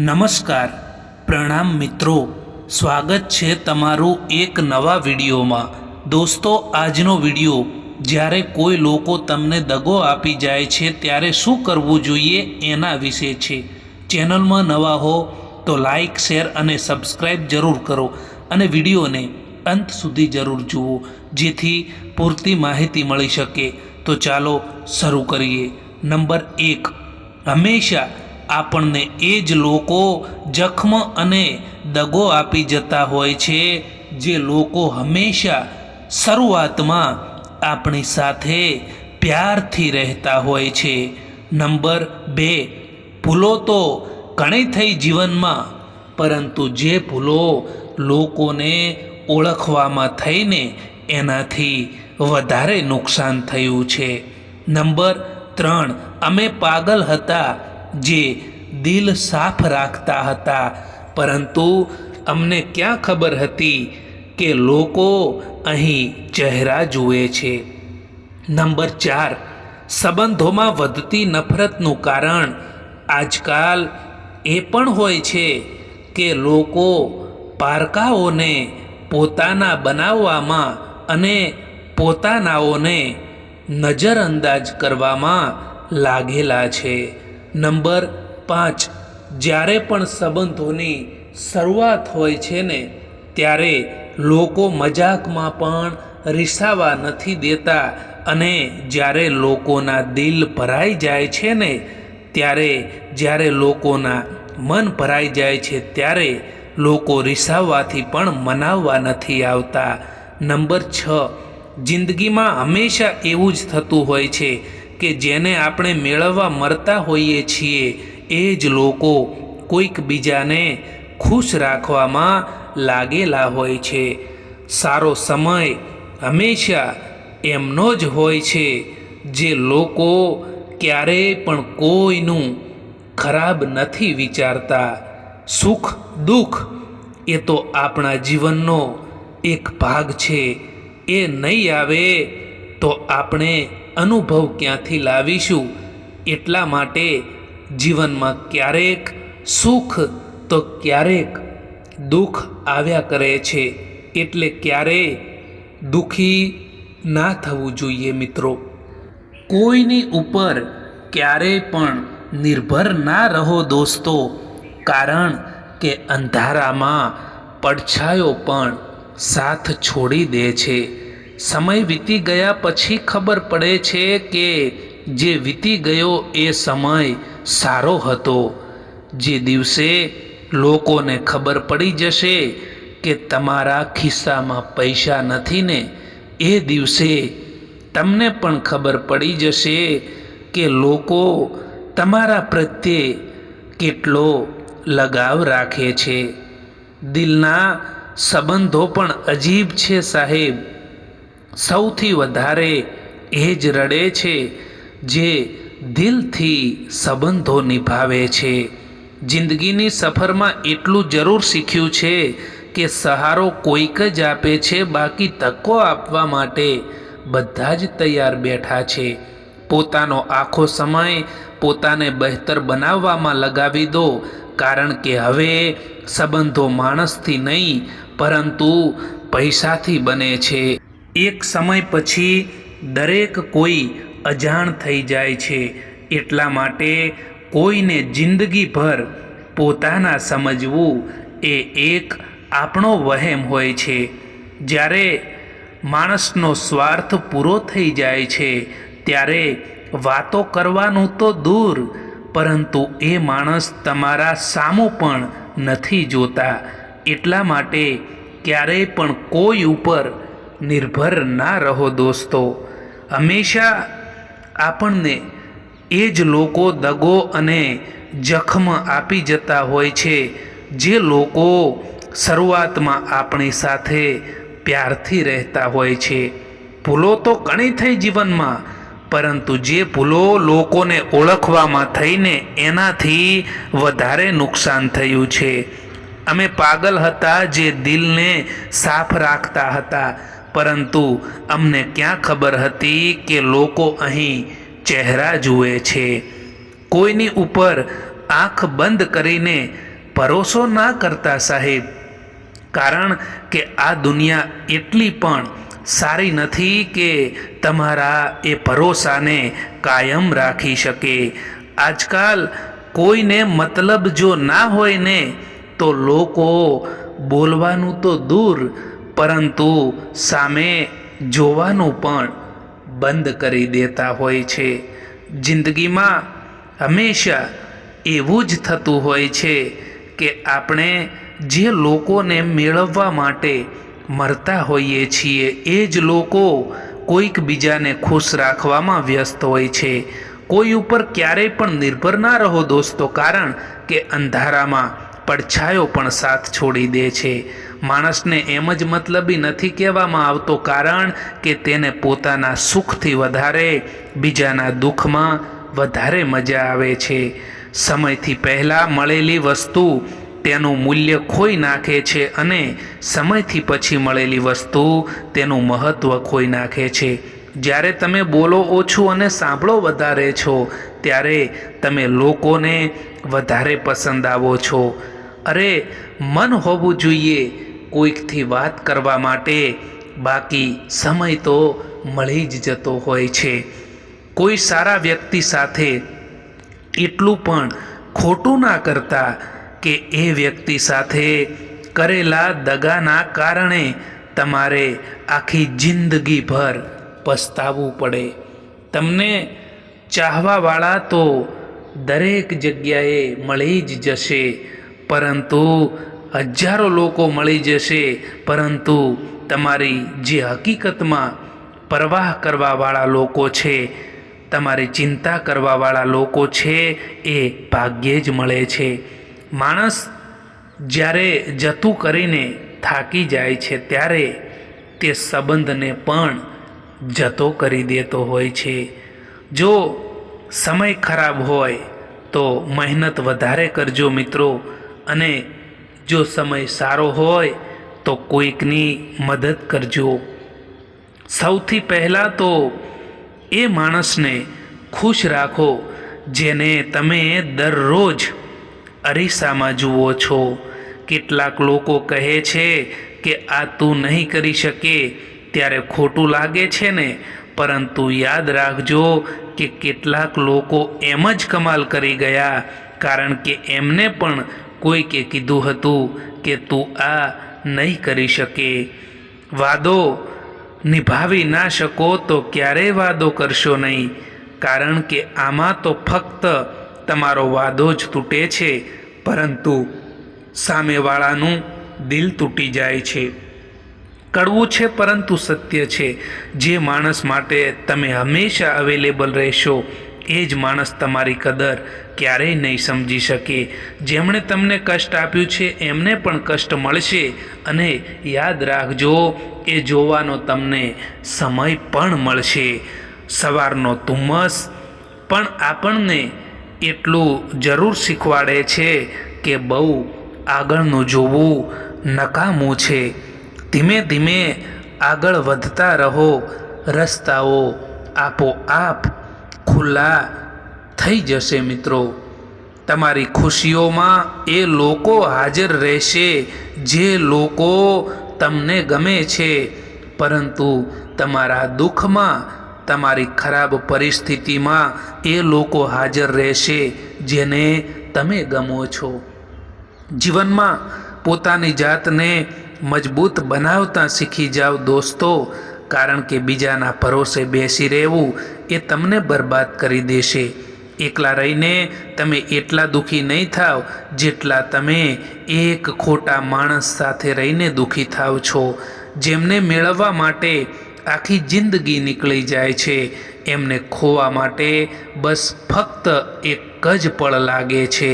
નમસ્કાર, પ્રણામ મિત્રો. સ્વાગત છે તમારું એક નવા વિડીયોમાં. દોસ્તો, આજનો વીડિયો, જ્યારે કોઈ લોકો તમને દગો આપી જાય છે, ત્યારે શું કરવું જોઈએ એના વિશે છે. ચેનલમાં નવા હો, તો લાઈક, શેર અને સબસ્ક્રાઈબ જરૂર કરો અને વિડીયોને અંત સુધી જરૂર જુઓ, જેથી પૂરતી માહિતી મળી શકે. તો ચાલો શરૂ કરીએ. નંબર એક, હંમેશા આપણને એ જ લોકો જખમ અને દગો આપી જતા હોય છે, જે લોકો હંમેશા શરૂઆતમાં આપણી સાથે પ્યારથી રહેતા હોય છે. નંબર બે, ભૂલો તો ઘણી થઈ જીવનમાં, પરંતુ જે ભૂલો લોકોને ઓળખવામાં થઈને એનાથી વધારે નુકસાન થયું છે. નંબર ત્રણ, અમે પાગલ હતા, જે દિલ સાફ રાખતા હતા, પરંતુ અમને ક્યાં ખબર હતી કે લોકો અહીં ચહેરા જુએ છે. નંબર ચાર, સંબંધોમાં વધતી નફરતનું કારણ આજકાલ એ પણ હોય છે કે લોકો પારકાઓને પોતાના બનાવવામાં અને પોતાનાઓને નજરઅંદાજ કરવામાં લાગેલા છે. નંબર પાંચ જ્યારે પણ સંબંધોની શરૂઆત હોય છે ને, ત્યારે લોકો મજાકમાં પણ રિસાવા નથી દેતા અને જ્યારે લોકોના દિલ ભરાઈ જાય છે ને, ત્યારે જ્યારે લોકોના મન ભરાઈ જાય છે, ત્યારે લોકો રિસાવવાથી પણ મનાવવા નથી આવતા. નંબર છ, જિંદગીમાં હંમેશા એવું જ થતું હોય છે કે જેને આપણે મેળવવા મરતા હોઈએ છીએ એ જ લોકો કોઈક બીજાને ખુશ રાખવામાં લાગેલા હોય છે. સારો સમય હંમેશા એમનો જ હોય છે, જે લોકો ક્યારેય પણ કોઈનું ખરાબ નથી વિચારતા. સુખ, દુઃખ એ તો આપણા જીવનનો એક ભાગ છે. એ નહીં આવે તો આપણે અનુભવ ક્યાંથી લાવીશું? એટલા માટે જીવનમાં ક્યારેક સુખ તો ક્યારેક દુઃખ આવ્યા કરે છે. એટલે ક્યારેય દુઃખી ના થવું જોઈએ મિત્રો. કોઈની ઉપર ક્યારેય પણ નિર્ભર ના રહો દોસ્તો, કારણ કે અંધારામાં પડછાયો પણ સાથ છોડી દે છે. સમય વીતી ગયા પછી ખબર પડે છે કે જે વીતી ગયો એ સમય સારો હતો. જે દિવસે લોકોને ખબર પડી જશે કે તમારા ખિસ્સામાં પૈસા નથી ને, એ દિવસે તમને પણ ખબર પડી જશે કે લોકો તમારા પ્રત્યે કેટલો લગાવ રાખે છે. દિલના સંબંધો પણ અજીબ છે સાહેબ. સૌથી વધારે એ જ રડે છે જે દિલથી સંબંધો નિભાવે છે. જિંદગીની સફરમાં એટલું જરૂર શીખ્યું છે કે સહારો કોઈક જ આપે છે, બાકી તકો આપવા માટે બધા જ તૈયાર બેઠા છે. પોતાનો આખો સમય પોતાને બહેતર બનાવવામાં લગાવી દો, કારણ કે હવે સંબંધો માણસથી નહીં, પરંતુ પૈસાથી બને છે. એક સમય પછી દરેક કોઈ અજાણ થઈ જાય છે. એટલા માટે કોઈને જિંદગીભર પોતાના સમજવું એ એક આપણો વહેમ હોય છે. જ્યારે માણસનો સ્વાર્થ પૂરો થઈ જાય છે, ત્યારે વાતો કરવાનું તો દૂર, પરંતુ એ માણસ તમારા સામું પણ નથી જોતા. એટલા માટે ક્યારેય પણ કોઈ ઉપર નિર્ભર ના રહો દોસ્તો. હંમેશા આપણને એ જ લોકો દગો અને જખમ આપી જતા હોય છે, જે લોકો શરૂઆતમાં આપણી સાથે પ્યારથી રહેતા હોય છે. ભૂલો તો ઘણી થઈ જીવનમાં, પરંતુ જે ભૂલો લોકોને ઓળખવામાં થઈને એનાથી વધારે નુકસાન થયું છે. અમે પાગલ હતા જે દિલને સાફ રાખતા હતા પરંતુ અમને ક્યાં ખબર હતી કે લોકો અહીં ચહેરા જુએ છે? કોઈની ઉપર આંખ બંધ કરીને ભરોસો ના કરતા સાહેબ. કારણ કે આ દુનિયા એટલી પણ સારી નથી કે તમારા એ ભરોસાને કાયમ રાખી શકે. આજકાલ કોઈને મતલબ જો ના હોય ને, તો લોકો બોલવાનું તો દૂર પરંતુ સામે જોવાનું પણ બંધ કરી દેતા હોય છે. જિંદગીમાં હંમેશા એવું જ થતું હોય છે કે આપણે જે લોકોને મેળવવા માટે મરતા હોઈએ છીએ, એ જ લોકો કોઈક બીજાને ખુશ રાખવામાં વ્યસ્ત હોય છે. કોઈ ઉપર ક્યારેય પણ નિર્ભર ના રહો દોસ્તો, કારણ કે અંધારામાં પડછાયો પણ સાથ છોડી દે છે. માણસને એમ જ મતલબી નથી કહેવામાં આવતો કારણ કે તેને પોતાના સુખથી વધારે, બીજાના દુઃખમાં વધારે મજા આવે છે. સમયથી પહેલાં મળેલી વસ્તુ તેનું મૂલ્ય ખોઈ નાખે છે અને સમયથી પછી મળેલી વસ્તુ તેનું મહત્ત્વ ખોઈ નાખે છે. જ્યારે તમે બોલો ઓછું અને સાંભળો વધારે છો, ત્યારે તમે લોકોને વધારે પસંદ આવો છો. અરે, મન હોવું જોઈએ. કોઈકથી વાત કરવા માટે બાકી સમય તો મળી જ જતો હોય છે. કોઈ સારા વ્યક્તિ સાથે એટલું પણ ખોટું ના કરતા કે એ વ્યક્તિ સાથે કરેલા દગાના કારણે તમારે આખી જિંદગીભર પસ્તાવવું પડે. તમને ચાહવાવાળા તો દરેક જગ્યાએ મળી જ જશે, પરંતુ હજારો લોકો મળી જશે, પરંતુ તમારી જે હકીકતમાં પરવાહ કરવાવાળા લોકો છે, તમારી ચિંતા કરવાવાળા લોકો છે, એ ભાગ્યે જ મળે છે. માણસ જ્યારે જતું કરીને થાકી જાય છે, ત્યારે તે સંબંધને પણ જતો કરી દેતો હોય છે. જો સમય ખરાબ હોય, તો મહેનત વધારે કરજો મિત્રો, અને જો સમય સારો હોય, તો કોઈકની મદદ કરજો. સૌથી પહેલાં તો એ માણસને ખુશ રાખો, જેને તમે દરરોજ અરીસામાં જુઓ છો. કેટલાક લોકો કહે છે કે, આ તું નહીં કરી શકે. ત્યારે ખોટું લાગે છે ને? પરંતુ યાદ રાખજો કે કેટલાક લોકો એમ જ કમાલ કરી ગયા, કારણ કે એમને પણ કોઈકે કીધું હતું કે તું આ નહીં કરી શકે. વાદો નિભાવી ના શકો તો ક્યારેય વાદો કરશો નહીં? કારણ કે આમાં તો ફક્ત તમારો વાદો જ તૂટે છે, પરંતુ સામેવાળાનું દિલ તૂટી જાય છે. કડવું છે પરંતુ સત્ય છે. જે માણસ માટે તમે હંમેશા અવેલેબલ રહેશો એ જ માણસ તમારી કદર ક્યારેય નહીં સમજી શકે. જેમણે તમને કષ્ટ આપ્યું છે, એમને પણ કષ્ટ મળશે. અને યાદ રાખજો એ જોવાનો તમને સમય પણ મળશે. સવારનો ધુમ્મસ પણ આપણને એટલું જરૂર શીખવાડે છે કે બહુ આગળનું જોવું નકામું છે. ધીમે ધીમે આગળ વધતા રહો, રસ્તાઓ આપોઆપ ખુલ્લા થઈ જશે મિત્રો. તમારી ખુશીઓમાં એ લોકો હાજર રહેશે જે લોકો તમને ગમે છે. પરંતુ તમારા દુઃખમાં, તમારી ખરાબ પરિસ્થિતિમાં એ લોકો હાજર રહેશે જેને તમે ગમો છો. જીવનમાં પોતાની જાતને મજબૂત બનાવતા શીખી જાઓ દોસ્તો. કારણ કે બીજાના ભરોસે બેસી રહેવું એ તમને બરબાદ કરી દેશે. એકલા રહીને તમે એટલા દુઃખી નહીં થાવ જેટલા તમે એક ખોટા માણસ સાથે રહીને દુઃખી થાવ છો. જેમને મેળવવા માટે આખી જિંદગી નીકળી જાય છે, એમને ખોવા માટે બસ ફક્ત એક જ પળ લાગે છે.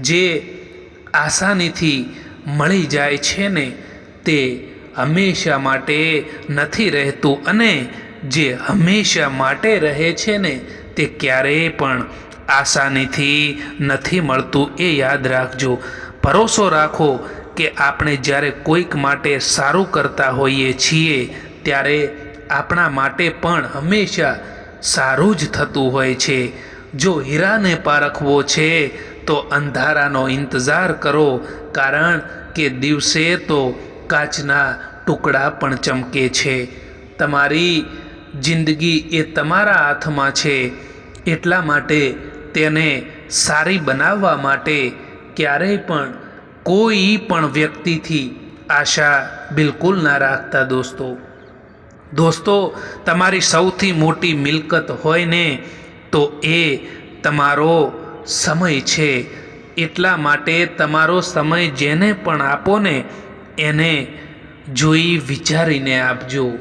જે આસાનીથી મળી જાય છે ને તે હંમેશા માટે નથી રહેતું અને જે હંમેશા માટે રહે છે ને, તે ક્યારેય પણ આસાનીથી નથી મળતું. એ યાદ રાખજો. ભરોસો રાખો કે આપણે જ્યારે કોઈક માટે સારું કરતા હોઈએ છીએ, ત્યારે આપણા માટે પણ હંમેશા સારું જ થતું હોય છે. જો હીરાને પારખવો છે, તો અંધારાનો ઇંતજાર કરો. કારણ કે દિવસે તો કાચના ટુકડા પણ ચમકે છે. તમારી જિંદગી એ તમારા હાથમાં છે. એટલા માટે તેને સારી બનાવવા માટે ક્યારેય પણ કોઈ પણ વ્યક્તિથી આશા બિલકુલ ના રાખતા દોસ્તો. દોસ્તો, તમારી સૌથી મોટી મિલકત હોય ને તો એ તમારો સમય છે. એટલા માટે તમારો સમય જેને પણ આપો ને, એને જોઈ વિચારીને આપજો.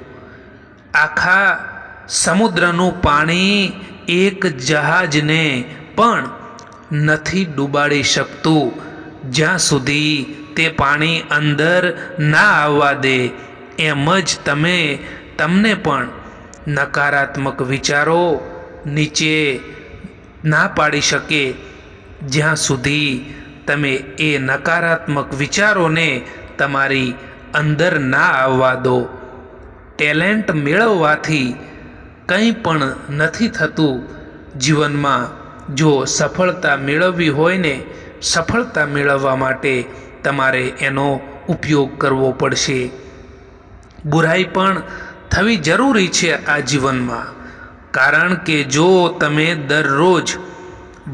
આખા સમુદ્રનું પાણી એક જહાજને પણ નથી ડૂબાડી શકતું. જ્યાં સુધી તે પાણી અંદર ના આવવા દે, એમ જ તમે તમને પણ નકારાત્મક વિચારો નીચે ના પાડી શકે. જ્યાં સુધી તમે એ નકારાત્મક વિચારોને તમારી અંદર ના આવવા દો ટેલેન્ટ મેળવવાથી કંઈ પણ નથી થતું. જીવનમાં જો સફળતા મેળવવી હોય ને, સફળતા મેળવવા માટે તમારે એનો ઉપયોગ કરવો પડશે. બુરાઈ પણ થવી જરૂરી છે આ જીવનમાં. કારણ કે જો તમે દરરોજ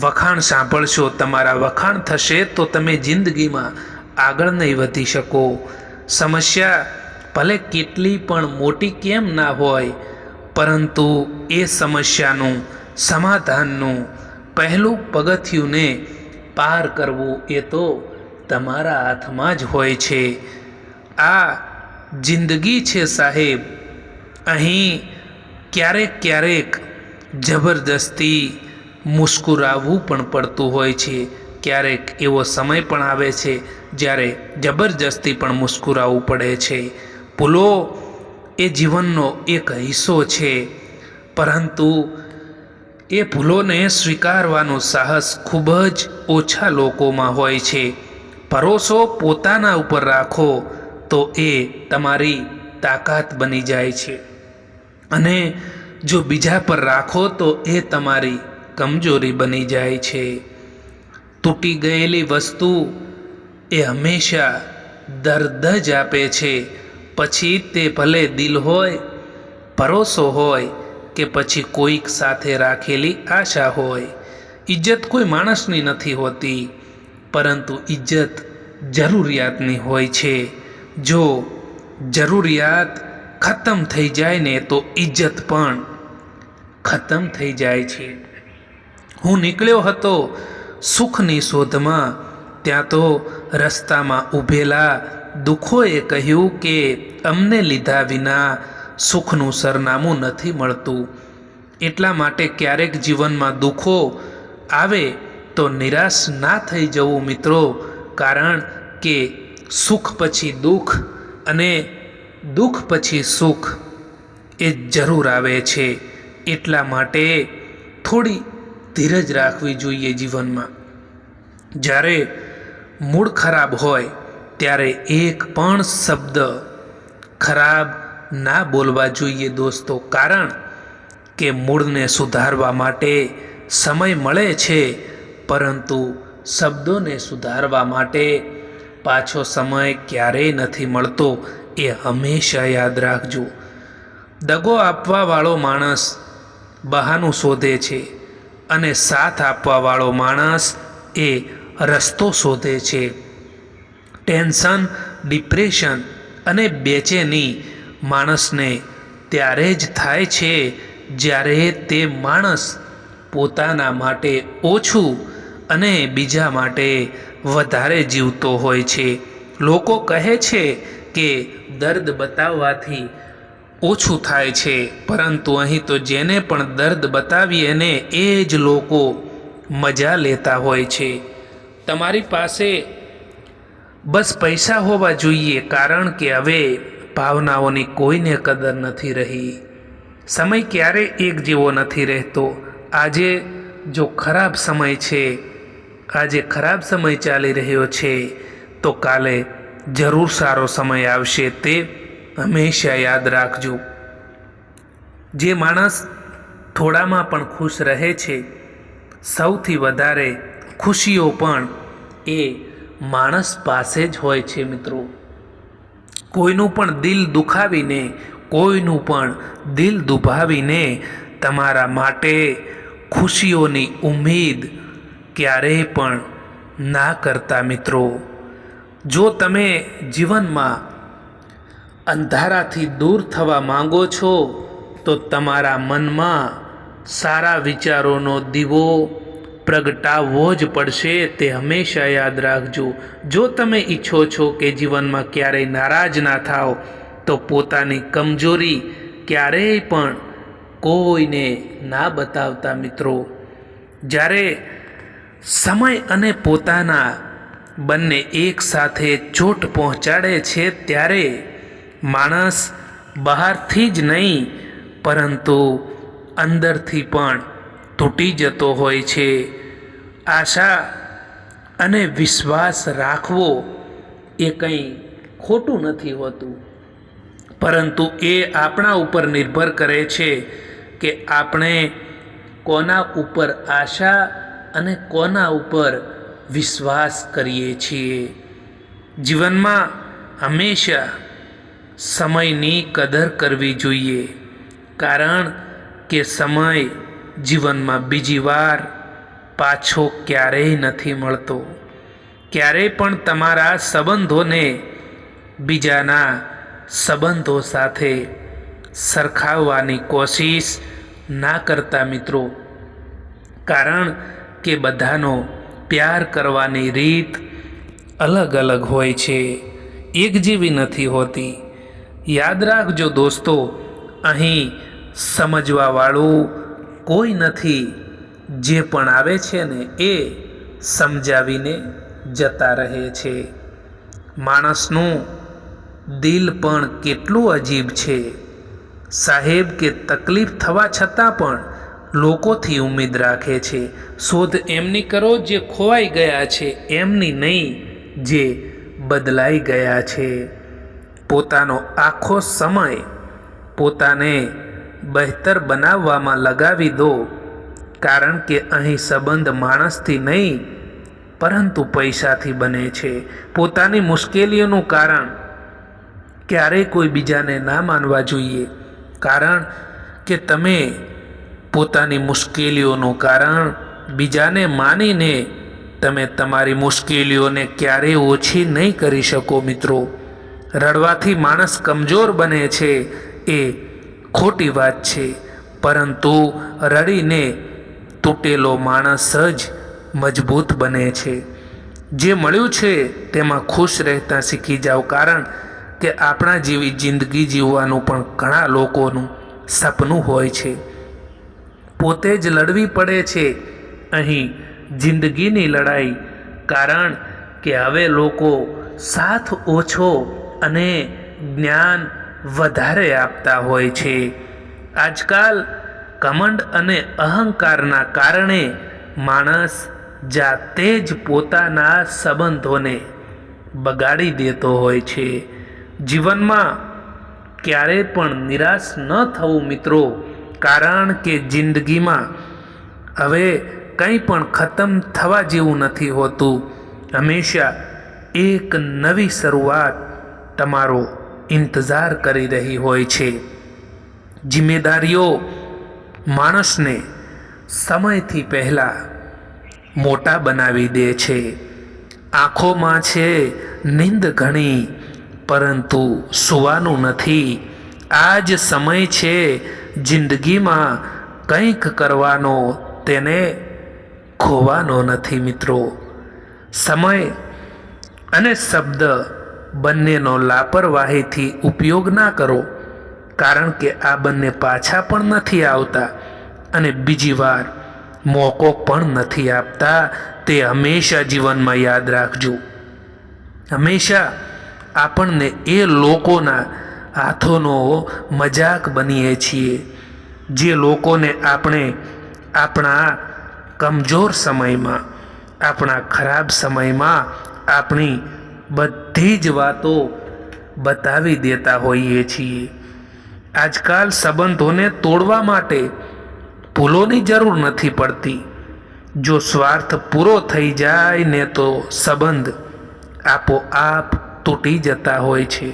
વખાણ સાંભળશો, તમારા વખાણ થશે તો તમે જિંદગીમાં આગળ નહીં વધી શકો. સમસ્યા ભલે કેટલી પણ મોટી કેમ ના હોય, પરંતુ એ સમસ્યાનું સમાધાનનું પહેલું પગથિયુંને પાર કરવું એ તો તમારા હાથમાં જ હોય છે. આ જિંદગી છે સાહેબ. અહીં ક્યારેક ક્યારેક જબરદસ્તી મુસ્કુરાવવું પણ પડતું હોય છે. ક્યારેક એવો સમય પણ આવે છે જ્યારે જબરજસ્તી પણ મુસ્કુરાવવું પડે છે. ભૂલો એ જીવનનો એક હિસ્સો છે, પરંતુ એ ભૂલોને સ્વીકારવાનું સાહસ ખૂબ જ ઓછા લોકોમાં હોય છે. ભરોસો પોતાના ઉપર રાખો તો એ તમારી તાકાત બની જાય છે. અને જો બીજા પર રાખો તો એ તમારી કમજોરી બની જાય છે. તૂટી ગયેલી વસ્તુ એ હંમેશા દર્દ જ આપે છે. પછી તે ભલે દિલ હોય, ભરોસો હોય કે પછી કોઈક સાથે રાખેલી આશા હોય. ઇજ્જત કોઈ માણસની નથી હોતી, પરંતુ ઇજ્જત જરૂરિયાતની હોય છે. જો જરૂરિયાત ખતમ થઈ જાય ને તો ઇજ્જત પણ ખતમ થઈ જાય છે. હું નીકળ્યો હતો સુખની શોધમાં, ત્યાં તો રસ્તામાં ઊભેલા દુઃખોએ કહ્યું કે અમને લીધા વિના સુખનું સરનામું નથી મળતું. એટલા માટે ક્યારેક જીવનમાં દુઃખો આવે તો નિરાશ ના થઈ જવું મિત્રો, કારણ કે સુખ પછી દુઃખ અને દુઃખ પછી સુખ એ જરૂર આવે છે. એટલા માટે થોડી ધીરજ રાખવી જોઈએ જીવનમાં. જ્યારે મૂડ ખરાબ હોય ત્યારે એક પણ શબ્દ ખરાબ ના બોલવા જોઈએ દોસ્તો. કારણ કે મૂળને સુધારવા માટે સમય મળે છે, પરંતુ શબ્દોને સુધારવા માટે પાછો સમય ક્યારેય નથી મળતો એ હંમેશા યાદ રાખજો. દગો આપવાવાળો માણસ બહાનું શોધે છે અને સાથ આપવાવાળો માણસ એ રસ્તો શોધે છે. ટેન્શન, ડિપ્રેશન અને બેચેની માણસને ત્યારે જ થાય છે જ્યારે તે માણસ પોતાના માટે ઓછું અને બીજા માટે વધારે જીવતો હોય છે. લોકો કહે છે કે દર્દ બતાવવાથી ઓછું થાય છે, પરંતુ અહીં તો જેને પણ દર્દ બતાવીએ ને એ જ લોકો મજા લેતા હોય છે. તમારી પાસે બસ પૈસા હોવા જોઈએ, કારણ કે હવે ભાવનાઓની કોઈને કદર નથી રહી. સમય ક્યારે એક જેવો નથી રહેતો. આજે જો ખરાબ સમય છે, આજે ખરાબ સમય ચાલી રહ્યો છે, તો કાલે જરૂર સારો સમય આવશે તે હંમેશા યાદ રાખજો. જે માણસ થોડામાં પણ ખુશ રહે છે, સૌથી વધારે ખુશીઓ પણ એ માણસ પાસે જ હોય છે મિત્રો. કોઈનું પણ દિલ દુખાવીને, કોઈનું પણ દિલ દુભાવીને તમારા માટે ખુશીઓની ઉમેદ ક્યારેય પણ ના કરતા મિત્રો. જો તમે જીવનમાં અંધારાથી દૂર થવા માંગો છો, તો તમારા મનમાં સારા વિચારોનો દીવો પ્રગટાવવો જ પડશે તે હંમેશા યાદ રાખજો. જો તમે ઈચ્છો છો કે જીવનમાં ક્યારેય નારાજ ના થાઓ, તો પોતાની કમજોરી ક્યારેય પણ કોઈને ના બતાવતા મિત્રો. જ્યારે સમય અને પોતાના બંને એકસાથે ચોટ પહોંચાડે છે, ત્યારે માણસ બહારથી જ નહીં, પરંતુ અંદરથી પણ તૂટી જતો હોય છે. આશા અને વિશ્વાસ રાખવો એ કંઈ ખોટું નથી હોતું. પરંતુ એ આપણા ઉપર નિર્ભર કરે છે કે આપણે કોના ઉપર આશા અને કોના ઉપર વિશ્વાસ કરીએ છીએ. જીવનમાં હંમેશા સમયની કદર કરવી જોઈએ. કારણ કે સમય જીવનમાં બીજી વાર પાછો ક્યારેય નથી મળતો. ક્યારેય પણ તમારા સંબંધોને બીજાના સંબંધો સાથે સરખાવવાની કોશિશ ના કરતા મિત્રો, કારણ કે બધાનો પ્યાર કરવાની રીત અલગ અલગ હોય છે. એક જેવી નથી હોતી. યાદ રાખજો દોસ્તો, અહીં સમજવાવાળું કોઈ નથી. જે પણ આવે છે ને એ સમજાવીને જતા રહે છે. માણસનું દિલ પણ કેટલું અજીબ છે. સાહેબ, કે તકલીફ થવા છતાં પણ લોકોથી ઉમ્મીદ રાખે છે. શોધ એમની કરો જે ખોવાઈ ગયા છે, એમની નહીં, જે બદલાઈ ગયા છે. પોતાનો આખો સમય પોતાને બહેતર બનાવવામાં લગાવી દો, કારણ કે અહીં સંબંધ માણસથી નહીં, પરંતુ પૈસાથી બને છે. પોતાની મુશ્કેલીઓનું કારણ ક્યારેય કોઈ બીજાને ના માનવા જોઈએ, કારણ કે તમે પોતાની મુશ્કેલીઓનું કારણ બીજાને માનીને તમે તમારી મુશ્કેલીઓને ક્યારેય ઓછી નહીં કરી શકો મિત્રો. રડવાથી માણસ કમજોર બને છે એ ખોટી વાત છે. પરંતુ રડીને તૂટેલો માણસ જ મજબૂત બને છે. જે મળ્યું છે તેમાં ખુશ રહેતા શીખી જાઓ કારણ કે આપણા જેવી જિંદગી જીવવાનું પણ ઘણા લોકોનું સપનું હોય છે. પોતે જ લડવી પડે છે. અહીં જિંદગીની લડાઈ કારણ કે હવે લોકો સાથ ઓછો અને જ્ઞાન વધારે આપતા હોય છે. આજકાલ કમંડ અને અહંકારના કારણે માણસ જાતે જ પોતાના સંબંધોને બગાડી દેતો હોય છે. જીવનમાં ક્યારેય પણ નિરાશ ન થવું મિત્રો, કારણ કે જિંદગીમાં હવે કંઈ પણ ખતમ થવા જેવું નથી હોતું. હંમેશા એક નવી શરૂઆત તમારો ઇંતજાર કરી રહી હોય છે. જિમ્મેદારીઓ માણસને સમયથી પહેલાં મોટા બનાવી દે છે. આંખોમાં છે નિંદ ઘણી, પરંતુ સુવાનું નથી. આ જ સમય છે જિંદગીમાં કંઈક કરવાનો, તેને ખોવાનો નથી મિત્રો. સમય અને શબ્દ બંનેનો લાપરવાહીથી ઉપયોગ ના કરો, કારણ કે આ બંને પાછા પણ નથી આવતા અને બીજી વાર મોકો પણ નથી આપતા, તે હંમેશા જીવનમાં યાદ રાખજો. હંમેશા આપણને એ લોકોના હાથોનો મજાક બનીએ છીએ, જે લોકોને આપણે આપણા કમજોર સમયમાં, આપણા ખરાબ સમયમાં આપણી બધી જ વાતો બતાવી દેતા હોઈએ છીએ. આજકાલ સંબંધોને તોડવા માટે ભૂલોની જરૂર નથી પડતી. જો સ્વાર્થ પૂરો થઈ જાય ને તો સંબંધ આપોઆપ તૂટી જતા હોય છે.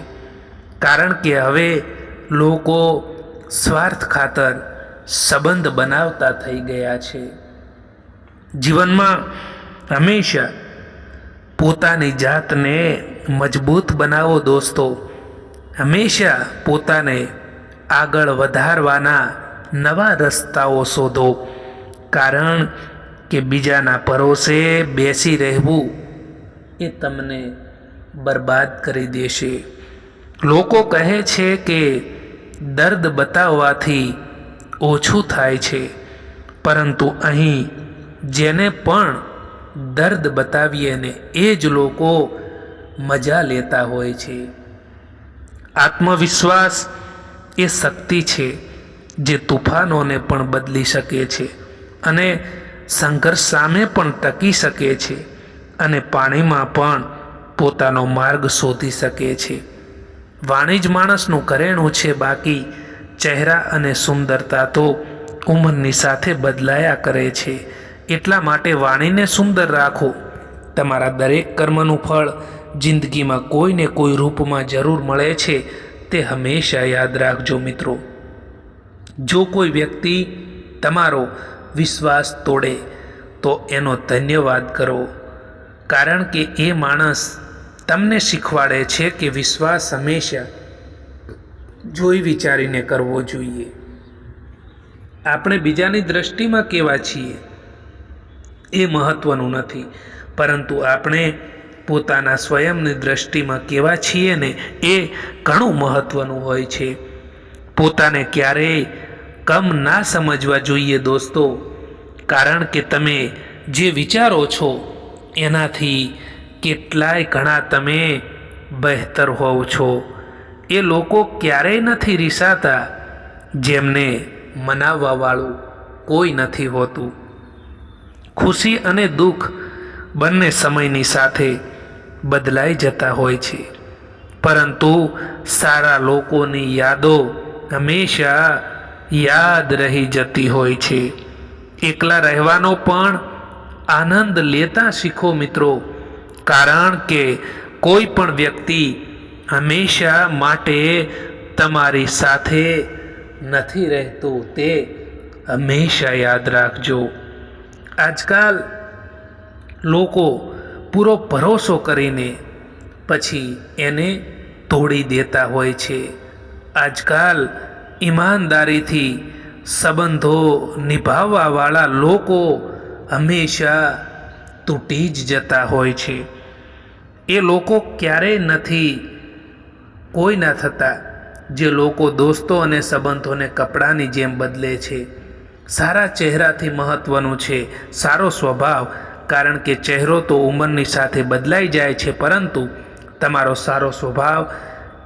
કારણ કે હવે લોકો સ્વાર્થ ખાતર સંબંધ બનાવતા થઈ ગયા છે. જીવનમાં હંમેશા પોતાની જાતને મજબૂત બનાવો દોસ્તો. હંમેશા પોતાને આગળ વધારવાના નવા રસ્તાઓ શોધો. કારણ કે બીજાના પરોસે બેસી રહેવું એ તમને બરબાદ કરી દેશે. લોકો કહે છે કે દર્દ બતાવવાથી ઓછું થાય છે. પરંતુ અહીં જેને પણ દર્દ બતાવીએ ને એ જ લોકો મજા લેતા હોય છે. આત્મવિશ્વાસ એ શક્તિ છે જે તુફાનોને પણ બદલી શકે છે અને સંઘર્ષ સામે પણ ટકી શકે છે અને પાણીમાં પણ પોતાનો માર્ગ શોધી શકે છે. વાણી જ માણસનું કરેણું છે બાકી ચહેરા અને સુંદરતા તો ઉંમરની સાથે બદલાયા કરે છે. એટલા માટે વાણીને સુંદર રાખો. તમારા દરેક કર્મનું ફળ જિંદગીમાં કોઈને કોઈ રૂપમાં જરૂર મળે છે, તે હંમેશા યાદ રાખજો મિત્રો. જો કોઈ વ્યક્તિ તમારો વિશ્વાસ તોડે, તો એનો ધન્યવાદ કરો. કારણ કે એ માણસ તમને શીખવાડે છે કે વિશ્વાસ હંમેશા જોઈ વિચારીને કરવો જોઈએ. આપણે બીજાની દ્રષ્ટિમાં કેવા છીએ? એ મહત્ત્વનું નથી. પરંતુ આપણે પોતાના સ્વયંની દ્રષ્ટિમાં કેવા છીએ ને એ ઘણું મહત્ત્વનું હોય છે. પોતાને ક્યારેય કમ ના સમજવા જોઈએ દોસ્તો. કારણ કે તમે જે વિચારો છો, એનાથી કેટલાય ઘણા તમે બહેતર હોવ છો. એ લોકો ક્યારેય નથી રીસાતા જેમને મનાવવાવાળું કોઈ નથી હોતું. ખુશી અને દુઃખ બંને સમયની સાથે બદલાઈ જતા હોય છે. પરંતુ સારા લોકોની યાદો હંમેશા યાદ રહી જતી હોય છે. એકલા રહેવાનો પણ આનંદ લેતા શીખો મિત્રો, કારણ કે કોઈ પણ વ્યક્તિ હંમેશા માટે તમારી સાથે નથી રહેતું, તે હંમેશા યાદ રાખજો. આજકાલ લોકો પૂરો ભરોસો કરીને પછી એને તોડી દેતા હોય છે. આજકાલ ઈમાનદારીથી સંબંધો નિભાવવાવાળા લોકો હંમેશા તૂટી જ જતા હોય છે. એ લોકો ક્યારેય નથી, કોઈ ના થતા, જે લોકો દોસ્તો અને સંબંધોને કપડાની જેમ બદલે છે. સારા ચહેરાથી મહત્ત્વનું છે, સારો સ્વભાવ, કારણ કે ચહેરો તો ઉંમરની સાથે બદલાઈ જાય છે, પરંતુ તમારો સારો સ્વભાવ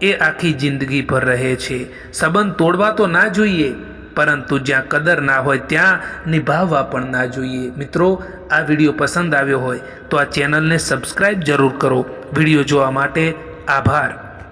એ આખી જિંદગી પર રહે છે. સંબંધ તોડવા તો ના જોઈએ, પરંતુ જ્યાં કદર ના હોય ત્યાં નિભાવવા પણ ના જોઈએ. મિત્રો, આ વીડિયો પસંદ આવ્યો હોય તો આ ચેનલને સબસ્ક્રાઈબ જરૂર કરો. વીડિયો જોવા માટે આભાર.